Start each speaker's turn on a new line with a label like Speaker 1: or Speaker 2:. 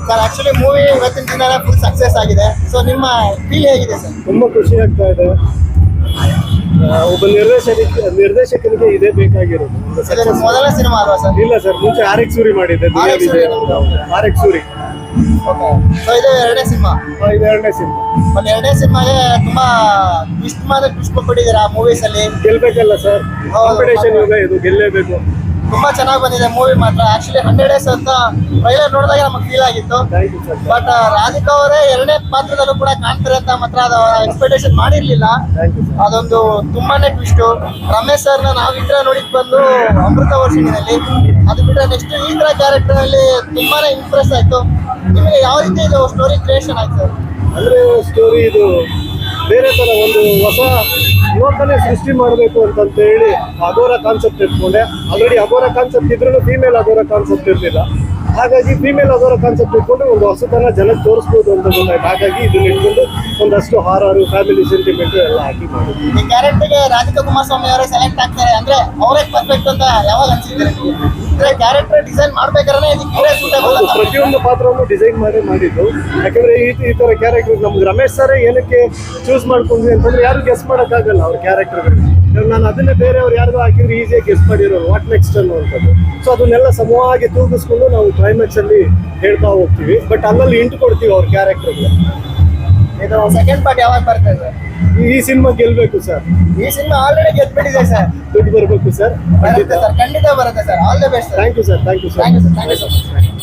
Speaker 1: Sir actually movie ಇವತ್ತಿನ ದಿನ full success ಆಗಿದೆ. ಸೊ ನಿಮ್ಮ ಫೀಲ್ ಹೇಗಿದೆ ಸರ್
Speaker 2: ತುಂಬಾ ಖುಷಿ ಆಗ್ತಾ ಇದೆ. ಒಬ್ಬ ನಿರ್ದೇಶಕ ನಿರ್ದೇಶಕನಿಗೆ ಇದೇ ಬೇಕಾಗಿರೋದು. ಸರ್
Speaker 1: ಇದು ಮೊದಲ ಸಿನಿಮಾ ಅಲ್ವಾ ಸರ್
Speaker 2: ಇಲ್ಲ ಸರ್ ಮುಂಚೆ ಆರ್ ಎಕ್ಸ್ ಸೂರಿ ಮಾಡಿದ್ದೆ
Speaker 1: R X Suri
Speaker 2: R X Suri
Speaker 1: okay so ಇದು ಎರಡನೇ ಸಿನಿಮಾ
Speaker 2: ಆ, ಇದು ಎರಡನೇ ಸಿನಿಮಾ
Speaker 1: ಒಂದು ಎರಡನೇ ಸಿನಿಮಾಗೆ ತುಂಬಾ ಟ್ವಿಸ್ಟ್ ಮಾಡಿದ್ರೆ ಟ್ವಿಸ್ಟ್ ಕೊಟ್ಟಿದ್ದೀರಾ ಮೂವೀಸ್ ಅಲ್ಲಿ?
Speaker 2: ಗೆಲ್ಬೇಕಲ್ಲ ಸರ್. ಕಾಂಪಿಟೇಷನ್ ಯುಗ ಇದು ಗೆಲ್ಲೇಬೇಕು.
Speaker 1: ತುಂಬಾ ಚೆನ್ನಾಗಿ ಬಂದಿದೆ ಮೂವಿ ಮಾತ್ರ. ಆಕ್ಚುಲಿ ಹಂಡ್ರೆಡ್ ಡೇಸ್ ಅಂತ ಟ್ರೈಲರ್ ನೋಡಿದಾಗ ನಮಗೆ ಫೀಲ್ ಆಗಿತ್ತು. ಬಟ್ ರಾಧಿಕಾ ಅವರೇ ಎರಡನೇ ಪಾತ್ರದಲ್ಲೂ ಕೂಡ ಕಾಣ್ತಾರೆ ಅಂತ ಮಾತ್ರ ಅದು ಎಕ್ಸ್ಪೆಕ್ಟೇಷನ್ ಮಾಡಿರ್ಲಿಲ್ಲ. ಅದೊಂದು ತುಂಬಾನೇ ಟ್ವಿಸ್ಟ್ ರಮೇಶ್ ಸರ್ನ ನಾವು ಈ ತರ ನೋಡಿದ್ ಬಂದು ಅಮೃತ ವರ್ಷಿನಲ್ಲಿ ಅದು ಬಿಟ್ಟರೆ ನೆಕ್ಸ್ಟ್ ಈಂದ್ರ ಕ್ಯಾರೆಕ್ಟರ್ ಅಲ್ಲಿ ತುಂಬಾನೇ ಇಂಪ್ರೆಸ್ ಆಯ್ತು. ನಿಮಗೆ ಯಾವ ರೀತಿ ಇದು ಸ್ಟೋರಿ ಕ್ರಿಯೇಷನ್ ಆಯ್ತು?
Speaker 2: ಅಂದ್ರೆ ಸ್ಟೋರಿ ಇದು ಬೇರೆ ಥರ ಒಂದು ಹೊಸ ಯುವಕನೇ ಸೃಷ್ಟಿ ಮಾಡಬೇಕು ಅಂತಂತ ಹೇಳಿ ಅಗೋರ ಕಾನ್ಸೆಪ್ಟ್ ಇಟ್ಕೊಂಡೆ. ಆಲ್ರೆಡಿ ಅಗೋರ ಕಾನ್ಸೆಪ್ಟ್ ಇದ್ರೂ ಫೀಮೇಲ್ ಅಗೋರ ಕಾನ್ಸೆಪ್ಟ್ ಇರಲಿಲ್ಲ. ಹಾಗಾಗಿ ಫೀಮೇಲ್ ಅದರ ಕಾನ್ಸೆಪ್ಟ್ ಇಟ್ಕೊಂಡು ಒಂದು ಹೊಸತನ ಜನಕ್ಕೆ ತೋರಿಸ್ಬೋದು ಅಂತ ಗೊತ್ತಾಯ್ತು ಹಾಗಾಗಿ ಇದನ್ನ ಇಟ್ಕೊಂಡು ಒಂದಷ್ಟು ಹಾರರು ಫ್ಯಾಮಿಲಿ ಸೆಂಟಿಮೆಂಟ್ ಎಲ್ಲ ಹಾಕಿ ಮಾಡಿದ್ವಿ.
Speaker 1: ಈ ಕ್ಯಾರೆಕ್ಟರ್ಗೆ ರಾಧಿಕಾ ಕುಮಾರಸ್ವಾಮಿ ಅವರೇ ಸೆಲೆಕ್ಟ್ ಆಗ್ತಾರೆ ಅಂದ್ರೆ ಅವರೇ ಪರ್ಫೆಕ್ಟ್ ಅಂತ ಯಾವಾಗ ಅನ್ಸಿದ್ರೆ? ಅಂದ್ರೆ ಕ್ಯಾರೆಕ್ಟರ್ ಡಿಸೈನ್ ಮಾಡ್ಬೇಕಾದ್ರೆ
Speaker 2: ಪ್ರತಿಯೊಂದು ಪಾತ್ರವನ್ನು ಡಿಸೈನ್ ಮಾಡಿ ಮಾಡಿದ್ದು. ಯಾಕಂದ್ರೆ ಈ ಈ ತರ ಕ್ಯಾರೆಕ್ಟರ್ ನಮ್ಗೆ ರಮೇಶ್ ಸರ್ ಏನಕ್ಕೆ ಚೂಸ್ ಮಾಡ್ಕೊಂಡ್ವಿ ಅಂತಂದ್ರೆ ಯಾರು ಗೆಸ್ ಮಾಡೋಕ್ಕಾಗಲ್ಲ ಅವ್ರ ಕ್ಯಾರೆಕ್ಟರ್ಗಳು ನಾನು ಅದನ್ನೇ ಬೇರೆಯವ್ರು ಯಾರಿಗೂ ಹಾಕಿದ್ರೆ ಈಸಿಯಾಗಿ ಗೆಸ್ ಮಾಡಿರೋರು ವಾಟ್ ನೆಕ್ಸ್ಟ್ ಅನ್ನುವಂಥದ್ದು ಸೊ ಅದನ್ನೆಲ್ಲ ಸಮವಾಗಿ ತೂಗಿಸ್ಕೊಂಡು ನಾವು ಕ್ಲೈಮ್ಯಾಕ್ಸ್ ಅಲ್ಲಿ ಹೇಳ್ತಾ ಹೋಗ್ತೀವಿ. ಬಟ್ ಅಲ್ಲಲ್ಲಿ ಇಂಟು ಕೊಡ್ತೀವಿ ಅವ್ರ ಕ್ಯಾರೆಕ್ಟರ್ಗೆ
Speaker 1: ಇದು ಸೆಕೆಂಡ್ ಪಾರ್ಟ್ ಯಾವಾಗ ಬರ್ತದೆ? ಸರ್
Speaker 2: ಈ ಸಿನಿಮಾ ಗೆಲ್ಬೇಕು ಸರ್
Speaker 1: ಈ ಸಿನಿಮಾ ಆಲ್ರೆಡಿ ಗೆದ್ಬಿಟ್ಟಿದೆ ಸರ್
Speaker 2: ದುಡ್ಡು ಬರಬೇಕು ಸರ್
Speaker 1: ಬರುತ್ತೆ ಸರ್ ಖಂಡಿತ ಬರುತ್ತೆ sir all the best
Speaker 2: thank you sir thank you sir
Speaker 1: thank you sir thank you sir